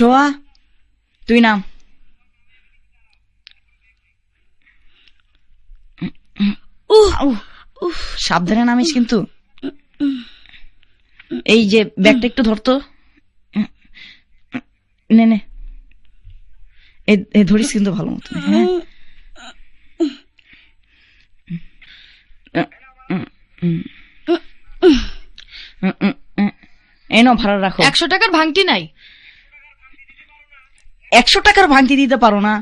ছোয়া তুই নাম উফ, সাবধানে নামিস কিন্তু। এই যে ব্যাগটা একটু ধরতো নে নে। এ- ধরিস কিন্তু ভালো মতো হ্যাঁ। এই নাও ভাড়া রাখো। একশো টাকার ভাঙটি নাই। একশো টাকার ভাঙতি দিতে পারো না।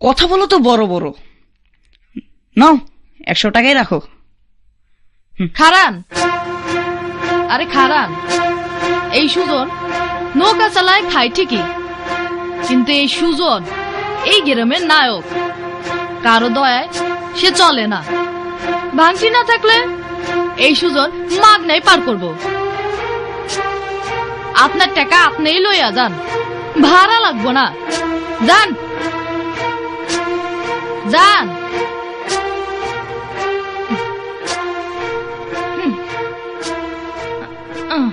কথা বলো তো বড় বড়। নাও, একশো টাকাই রাখো। খারান। আরে খারান, এই সুজন নৌকা চালায় খায় ঠিকই, কিন্তু এই সুজন এই গ্রামের নায়ক। কারও দয়ায় সে চলে না। ভাঙটি না থাকলে এই সুজন মাগনাই পার করব। আপনার টাকা আপনিই লইয়া যান। ভাড়া লাগবো না যান যান। আহ,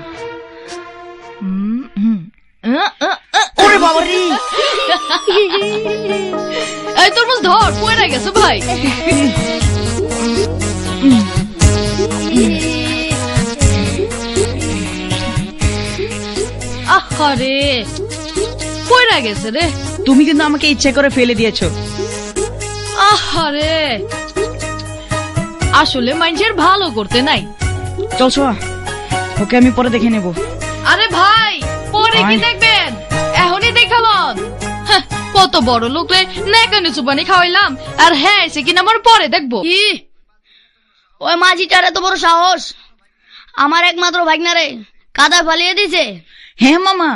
আহ, আহ। ওরে বাবা রে এই তরমুজ ধর পড়ে গেছে ভাই আহারে পড়ে গেছে রে। তুমি কিন্তু আমাকে ইচ্ছে করে ফেলে দিয়েছ। আহারে। আসলে মানুষের ভালো করতে নাই। চল ওকে আমি পরে দেখে নেব। আরে ভাই পরে কি দেখবেন? এখনই দেখালন। হ্যাঁ, কত বড় লোক রে নেকানি চুপানি খাওয়াইলাম। আর হ্যাঁ সে কিনা আমার পরে দেখব। কি? ওই মাঝিটার এত বড় সাহস। আমার একমাত্র ভাগনারে কাদা ফালিয়ে দিছে। হ্যাঁ মামা।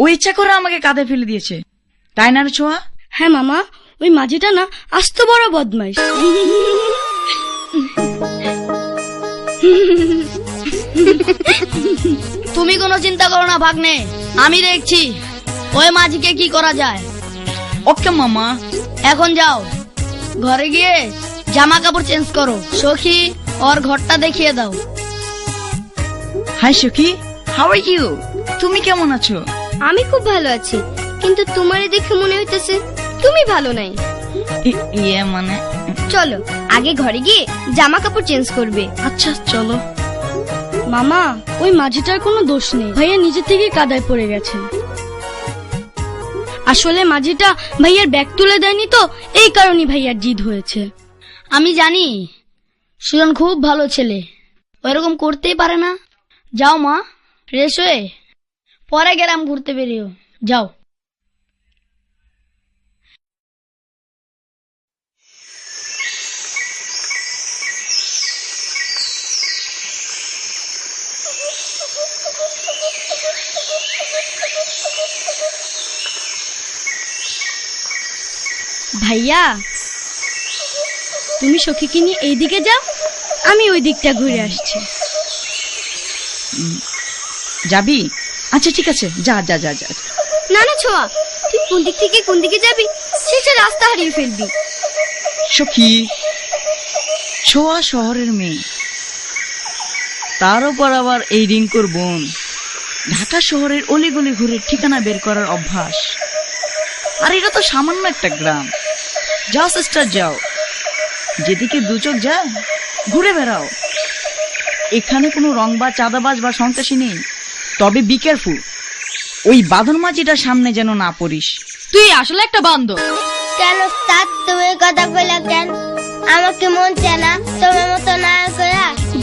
ও ইচ্ছা করে আমাকে কাঁধে ফেলে দিয়েছে। তাই না রে ছোয়া হ্যাঁ মামা ওই মাঝিটা না আস্ত বড় বদমাইশ। তুমি কোনো চিন্তা করো না ভাগ্নে। আমি দেখছি ওই মাঝিকে কি করা যায়। ওকে মামা। এখন যাও। ঘরে গিয়ে জামা কাপড় চেঞ্জ করো। সখী ওর ঘরটা দেখিয়ে দাও। হাই সখী। হাউ আর ইউ তুমি কেমন আছো? আমি খুব ভালো আছি কিন্তু তোমারে দেখে মনে হইতেছে তুমি ভালো নাই। ইয়ে মানে? চলো আগে ঘরে গিয়ে জামা কাপড় চেঞ্জ করবে। আচ্ছা চলো। মামা ওই মাঝিটার কোনো দোষ নেই। ভাইয়া নিজে থেকে কাদায় পড়ে গেছে। আসলে মাঝিটা ভাইয়ার ব্যাগ তুলে দেয়নি তো এই কারণে ভাইয়ার জিদ হয়েছে। আমি জানি সুজন খুব ভালো ছেলে। ওইরকম করতেই পারে না। যাও মা ফ্রেশ হয়ে। পরে গেলাম, ঘুরতে বেরিও যাও। ভাইয়া, তুমি সখীকে নিয়ে এইদিকে যাও, আমি ওই দিকটা ঘুরে আসছি। যাবি? আচ্ছা ঠিক আছে যা যা যা যা। না না ছোঁয়া তুই কোন দিক থেকে কোন দিকে যাবি? সেটা রাস্তা হারিয়ে ফেলবি। সখী ছোয়া শহরের মেয়ে। তার উপর আবার এই রিঙ্কুর বোন। ঢাকা শহরের অলিগলি ঘুরে ঠিকানা বের করার অভ্যাস। আর এটা তো সামান্য একটা গ্রাম। যাও সিস্টার যাও। যেদিকে দু চোখ যায় ঘুরে বেড়াও। এখানে কোনো রং বা চাঁদাবাজ বা সন্ত্রাসী নেই। তবে বি কেয়ারফুল ওই বাঁধন মাঝিটার সামনে যেন না পড়িস। তুই আসলে একটা বান্দর। কেন তার তুমি কথা কইলা কেন? আমাকে মন চায় না তোমার মতো না করে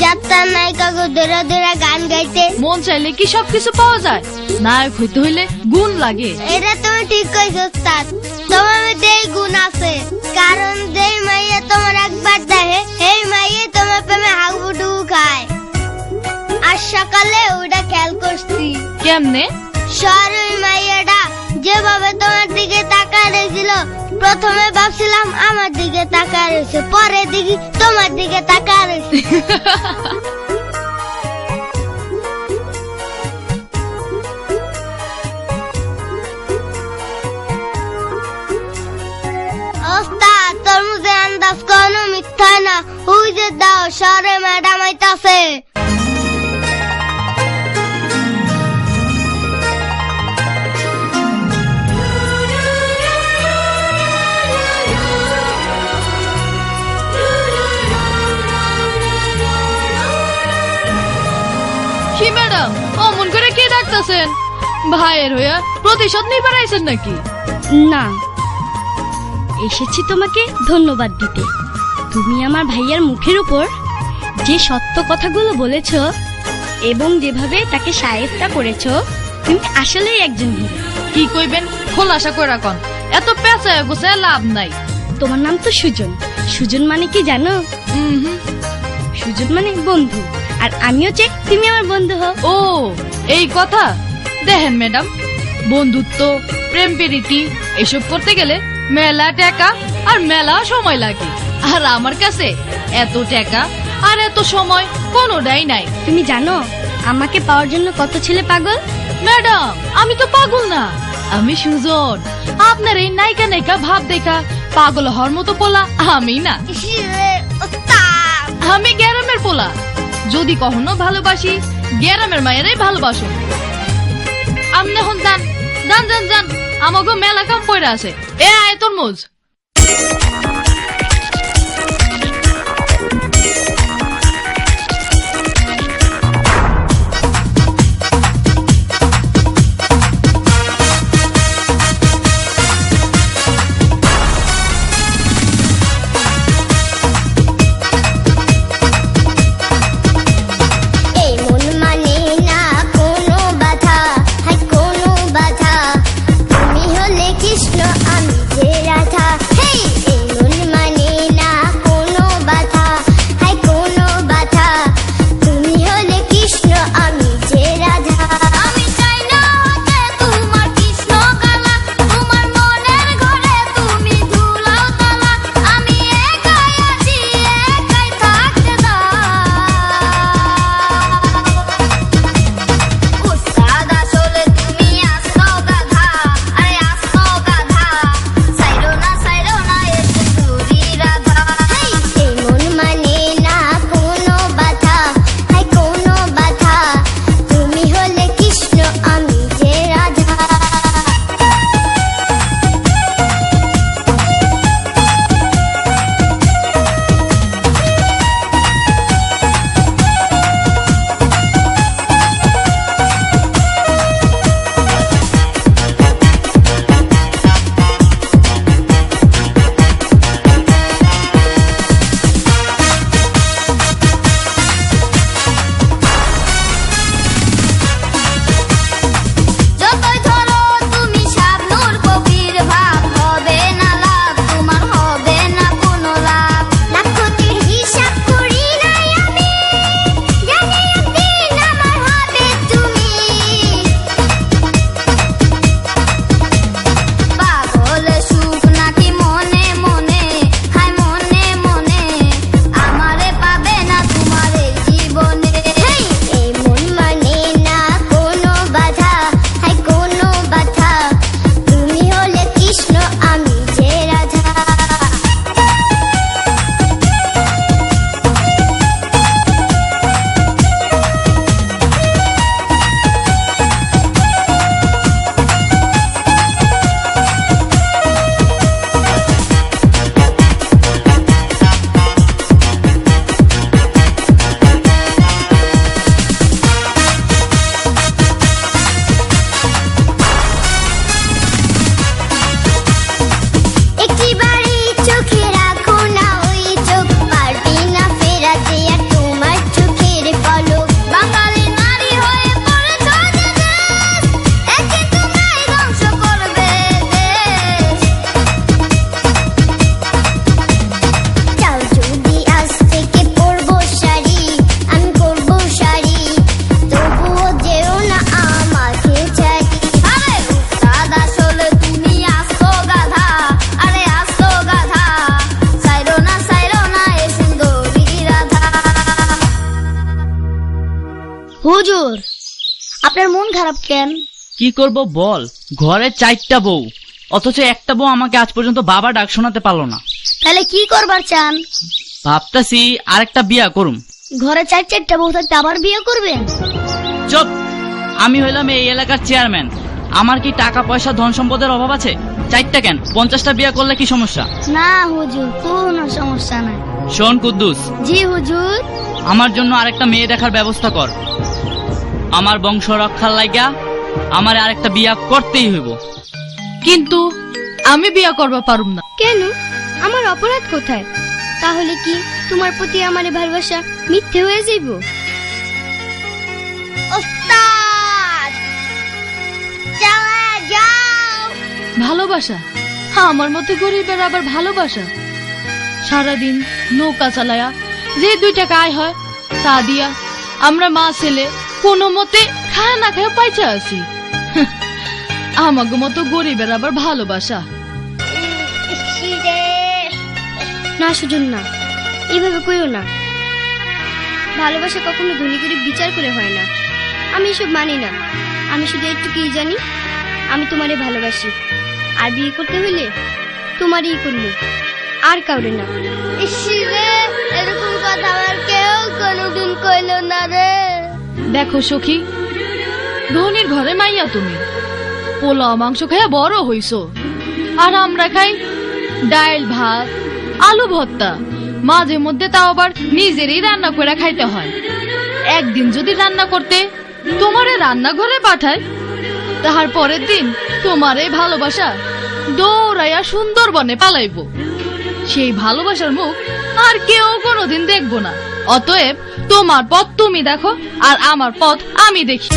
যাত্রার নায়িকাকে ধরে ধরে গান গাইতে। মন চাইলে কি সবকিছু পাওয়া যায়? নায়ক হইতে হইলে গুণ লাগে। এটা তুমি ঠিক কইছো তার তোমার মধ্যে এই গুণ আছে। কারণ যেই মাইয়া তোমার একবার দেখে সেই মাইয়ে তোমার প্রেমে হাগুডু খায়। আর সকালে ওটা কেমনে? শহর ওই মাইয়াটা যেভাবে তোমার দিকে তাকায় রয়েছিল প্রথমে ভাবছিলাম আমার দিকে তাকায় রয়েছে পরে দেখি তোমার দিকে তাকায় রয়েছে ওস্তাদ, তরমুজের আন্দাজ কোনো মিথ্যা না। ওই যে দাও শহরে ম্যাডাম আইতাছে দেখতেছেন ভাইয়ের হইয়া প্রতিশোধ নিবার আইছেন নাকি? না। এসেছি তোমাকে ধন্যবাদ দিতে। তুমি আমার ভাইয়ার মুখের উপর যে সত্য কথাগুলো বলেছ এবং যেভাবে তাকে সাহেবটা করেছ তুমি আসলেই একজন হিরো। কি কইবেন? খোলাসা করে রাখন এত পেঁচায় গোছায় লাভ নাই। তোমার নাম তো সুজন। সুজন মানে কি জানো? সুজন মানে বন্ধু। আর আমিও চাই তুমি আমার বন্ধু হও। ও এই কথা? দেখেন ম্যাডাম বন্ধুত্ব প্রেম প্রীতি এসব করতে গেলে মেলা টাকা আর মেলা সময় লাগে। আর আমার কাছে এত টাকা আর এত সময় কোনোটাই নাই। তুমি জানো আমাকে পাওয়ার জন্য কত ছেলে পাগল? ম্যাডাম আমি তো পাগল না। আমি সুজন। আপনার এই নায়িকা নায়িকা ভাব দেখা পাগল হওয়ার মতো পোলা আমি না। আমি গ্যারামের পোলা। যদি কখনো ভালোবাসি গ্যারামের মায়েরাই ভালোবাসো। আপনি এখন যান যান যান যান আমাকে মেলা কাম পড়ে আছে। এ আয় তরমুজ। আপনার মন খারাপ কেন? কি করব বল? ঘরে চারটা বউ। অথচ একটা বউ আমাকে আজ পর্যন্ত বাবা ডাক শোনাতে পারল না। তাহলে কি করবার চান? ভাবতাছি আরেকটা বিয়া করুম। ঘরে চার চারটা বউ থাকতে আবার বিয়ে করবেন? চুপ! আমি হইলাম এই এলাকার চেয়ারম্যান। আমার কি টাকা পয়সা ধন সম্পদের অভাব আছে? চারটা কেন? পঞ্চাশটা বিয়া করলে কি সমস্যা? না হুজুর কোনো সমস্যা নাই শোন কুদ্দুস। জি হুজুর। আমার জন্য আরেকটা মেয়ে দেখার ব্যবস্থা কর। আমার বংশ রক্ষার লাগা আমার আরেকটা বিয়া করতেই হইব। কিন্তু আমি বিয়া করবা পারুম না। কেন? আমার অপরাধ কোথায়? তাহলে কি তোমার প্রতি আমার এই ভালোবাসা মিথ্যে হয়ে যাইব? ওস্তাদ! চালা যাও! ভালোবাসা? হ্যাঁ আমার মতো গরিবের আবার ভালোবাসা? সারাদিন নৌকা চালায়া যে দুই টাকা আয় হয় তা দিয়া আমরা মা ছেলে কোনো মতে খায় না খায় পাইচা আছি। আমাকে মতো গরিবের আবার ভালোবাসা। না সুজন না এইভাবে কইও না। ভালোবাসা কখনো ধনী করে বিচার করে হয় না। আমি এসব মানি না। আমি শুধু একটুকুই জানি আমি তোমারে ভালোবাসি। আর বিয়ে করতে হইলে তোমারই করব। আর কাউরে না। এরকম কথা আমার কেউ কোনোদিন কইলো না রে। দেখো সখী, ধনির ঘরে মাইয়া তুমি। পোলাও, মাংস খাইয়া বড় হইছো। আর আমরা খাই ডাইল ভাত, আলু ভর্তা। মাঝে মধ্যে তাও আবার নিজেরই রান্না করে খাইতে হয়। একদিন যদি রান্না করতে তোমারে রান্নাঘরে পাঠায় তাহার পরের দিন তোমারে ভালোবাসা দৌড়াইয়া সুন্দরবনে পালাইবো। সেই ভালোবাসার মুখ আর কেউ কোনোদিন দেখব না। অতএব তোমার পথ তুমি দেখো আর আমার পথ আমি দেখি।